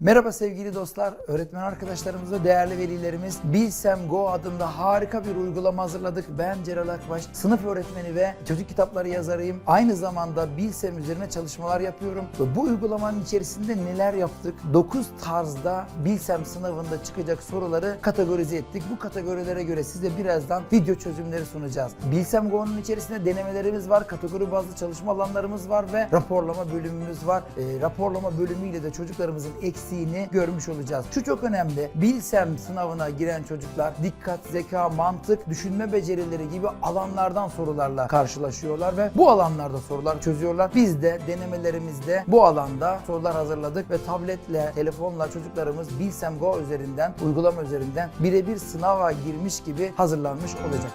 Merhaba sevgili dostlar, öğretmen arkadaşlarımız ve değerli velilerimiz. Bilsem Go adında harika bir uygulama hazırladık. Ben Celal Akbaş, sınıf öğretmeni ve çocuk kitapları yazarıyım. Aynı zamanda Bilsem üzerine çalışmalar yapıyorum. Ve bu uygulamanın içerisinde neler yaptık? 9 tarzda Bilsem sınavında çıkacak soruları kategorize ettik. Bu kategorilere göre size birazdan video çözümleri sunacağız. Bilsem Go'nun içerisinde denemelerimiz var, kategori bazlı çalışma alanlarımız var ve raporlama bölümümüz var. E, raporlama bölümüyle de çocuklarımızın eksiğini görmüş olacağız. Şu çok önemli. Bilsem sınavına giren çocuklar dikkat, zeka, mantık, düşünme becerileri gibi alanlardan sorularla karşılaşıyorlar ve bu alanlarda sorular çözüyorlar. Biz de denemelerimizde bu alanda sorular hazırladık ve tabletle, telefonla çocuklarımız Bilsem Go üzerinden, uygulama üzerinden birebir sınava girmiş gibi hazırlanmış olacak.